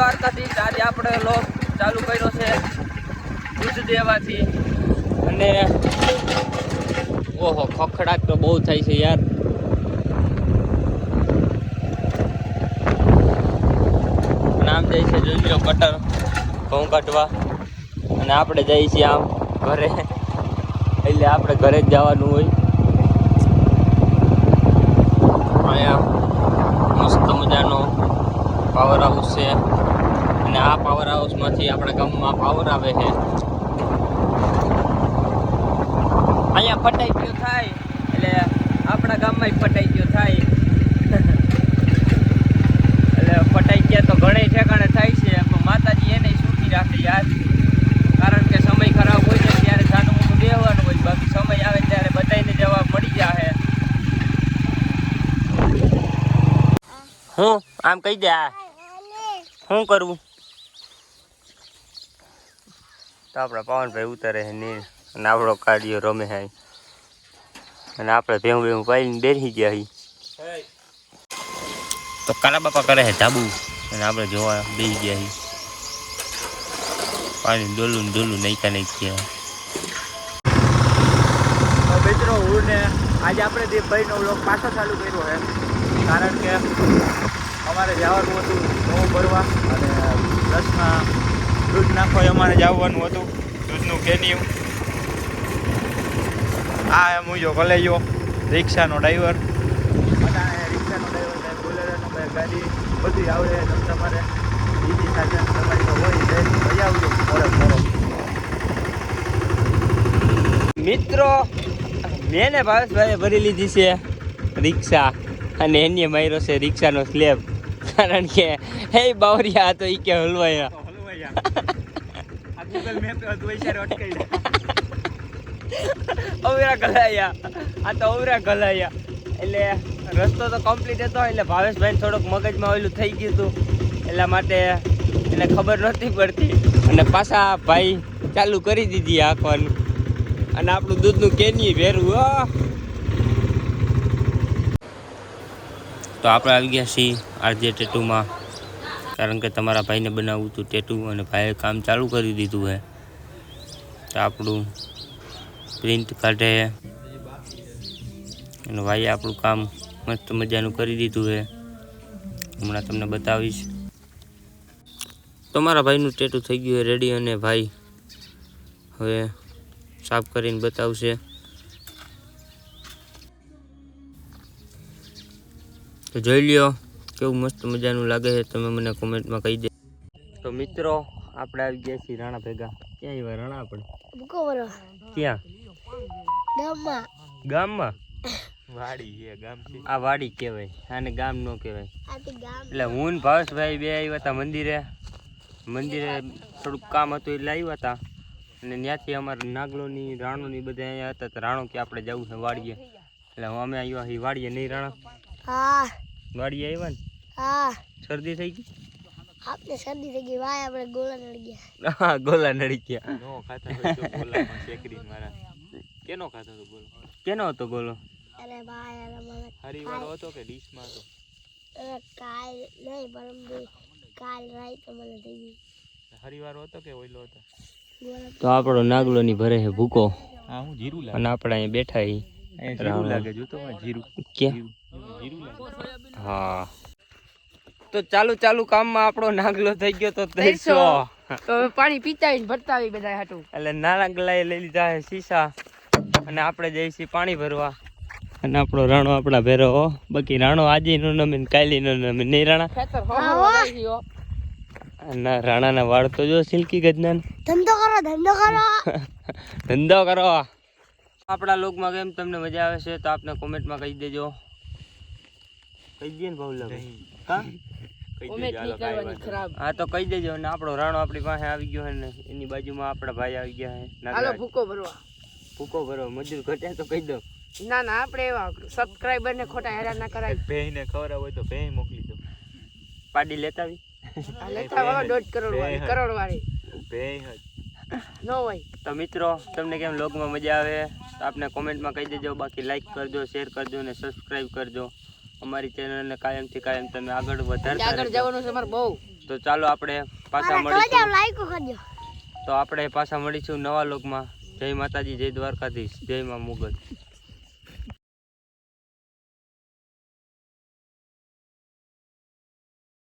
દ્વારકાથી આજે આપણે લોક ચાલુ કર્યો છે દૂધ દેવાથી. અને ઓહો, ખખડાટ તો બહુ થાય છે યાર. નામ જાય છે, જોઈ કટર ઘઉં કાઢવા. અને આપણે જઈએ છીએ આમ ઘરે. એટલે આપણે ઘરે જ જવાનું હોય. અહીંયા મસ્ત મજાનો પાવર હાઉસ છે. અને આ પાવર હાઉસમાંથી આપણા ગામમાં પાવર આવે છે. અહીંયા ફટાઈ ગયો થાય. એટલે આપણા ગામમાં ફટાઈ ગયો થાય. એટલે ફટાઈ ગયા તો ઘણે ઠેકાણે થાય છે પણ માતાજી એને સુખી રાખે યાદ કારણ કે સમય ખરાબ હોય છે ત્યારે સાનું મોટું દેવાનું હોય. બાકી સમય આવે ત્યારે બધાને જવાબ મળી જાય હું આમ કહી દે શું શું તો આપણા પવનભાઈ ઉતારે છે નીર અને આપણો કાર્ડિયો રમે છે. અને આપણે ભેહું ભેહું પાડીને બેસી ગયા છીએ. તો કાલા બાપા કરે છે ધાબુ. અને આપણે જોવા બેસી ગયા છીએ. પાણી ડોલું ને ડોલું નાખ્યા નાખ્યા મિત્રો હું ને આજે આપણે દીપભાઈનો વ્લોગ પાછો ચાલુ કર્યો છે. કારણ કે અમારે જવાનું હતું ઘઉં ભરવા અને પ્લસમાં દૂધ નાખવા અમારે જવાનું હતું. દૂધનું કેનિયું આ એમ જો કલેજો રિક્ષાનો ડ્રાઈવર રિક્ષાનો ડ્રાઈવર બોલેરોનો ભાઈ ગાડી બધી આવડે તમ તમારે બીજી સાધન તમારી તો હોય છે. મજા આવજો. મિત્રો મેં ને ભાવેશભાઈએ ભરી લીધી છે રિક્ષા અને એને માર્યો છે રિક્ષાનો સ્લેબ. કારણ કે હે બાવરિયા તો ઈ કે હલવાયા અવરા ગલાયા. આ તો અવરા ગલાયા. એટલે રસ્તો તો કમ્પ્લીટ હતો, એટલે ભાવેશભાઈ થોડોક મગજમાં ઓલું થઈ ગયું હતું. એટલા માટે એને ખબર નહોતી પડતી. અને પાછા ભાઈ ચાલુ કરી દીધી આંખવાનું અને આપણું દૂધનું કેની આ તો આપણે આવી ગયા છીએ આરજે ટેટુમાં. કારણ કે તમારા ભાઈને બનાવવું હતું ટેટુ અને ભાઈએ કામ ચાલુ કરી દીધું છે તો આપણું પ્રિન્ટ કાઢે અને ભાઈએ આપણું કામ મસ્ત મજાનું કરી દીધું છે હમણાં તમને બતાવીશ. તો મારા ભાઈનું ટેટુ થઈ ગયું છે રેડી અને ભાઈ હવે સાફ કરીને બતાવશે. તો જોઈ લ્યો. કેવું મસ્ત મજાનું લાગે છે તમે મને કોમેન્ટમાં કહી દે. તો મિત્રો આપણે આવી ગયા છીએ રાણા ભેગા. ક્યાં આવ્યા રાણા આપણે? ક્યાં? ગામમાં. ગામમાં? વાડી છે ગામ છે. આ વાડી કહેવાય આને ગામ નો કહેવાય. એટલે હું ને ભાવેશભાઈ બે આવ્યા હતા મંદિરે. મંદિરે થોડુંક કામ હતું એટલે આવ્યા હતા અને ત્યાંથી અમારે નાગલોની રાણોની બધા અહીંયા હતા તો રાણો કે આપણે જવું છે વાડીએ. એટલે અમે આવ્યા છીએ વાડીએ નહીં રાણા? હા. વાડીએ આવ્યા ને? હા. શરદી થઈ ગઈ? આપને શરદી થઈ ગઈ વાય આપણે ગોલા નડી ગયા. હા ગોલા નડી ગયા. નો ખાતા હોય તો બોલામાં શેકડી મારા. કેનો ખાતો તો ગોલો? કેનો હતો ગોલો? અરે ભાઈ અરે મને હરીવાળો હતો કે ડીશમાં હતો? અરે કાલ નહીં પરંતુ કાલ રાઈ તો મને થઈ ગઈ. હરીવાળો હતો કે ઓઈલો હતો? તો આપણો નાગલોની ભરે છે ભૂકો. હા હું જીરું અને આપણે અહીંયા બેઠા છીએ જીરું લાગે જોતો માં જીરું. કે જીરું લાગે. હા. તો ચાલુ ચાલુ કામમાં આપણો નાગલો થઈ ગયો તો ત્રણસો તો પાણી પીતાવી ભરતાવી બધા હાટું. એટલે નાના ગલાએ લઈ લીધા છે શીશા. અને આપણે જઈશી પાણી ભરવા. અને આપણો રાણો આપણા ભેરો હો. બાકી રાણો આજે નો નમે ને કાલે નો નમે. નહીં રાણા? ખેતર હો હો અને રાણાના વાળ તો જો સિલ્કી ગજના ધંધો કરો ધંધો કરો. ધંધો કરો. આપણા લોકમાં કેમ તમને મજા આવે છે તો આપને કોમેન્ટમાં કહી દેજો. કહી દે ને ભાવલા હા? તો કહી દેજો ને આપણો રાણો આપણી પાસે આવી ગયો ને એની બાજુમાં આપણા ભાઈ આવી ગયા છે હાલો ભૂકો ભરવા. ભૂકો ભરો મજૂર ઘટે તો કહી દો. ના ના આપણે એવા સબસ્ક્રાઇબર ને ખોટા હેરાન ના કરાય. ભેંને ખબર હોય તો ભેં મોકલી દો. પાડી લેતા આવી? લેતા વાળો દોઢ કરોડ વાળી કરોડ વાળી ભેં નો હોય. તો મિત્રો તમને કેમ લોગમાં મજા આવે? તો આપને કોમેન્ટમાં કહી દેજો બાકી લાઈક કરજો શેર કરજો ને સબસ્ક્રાઈબ કરજો. અમારી ચેનલને કાયમથી કાયમ તમે આગળ વધારતા આગળ જવાનું છે મારે બહુ. તો ચાલો આપણે પાછા મળીશું. લાઈક કરજો તો આપણે પાછા મળીશું નવા લોકમાં જય માતાજી જય દ્વારકાધીશ. જય માં મુગલ.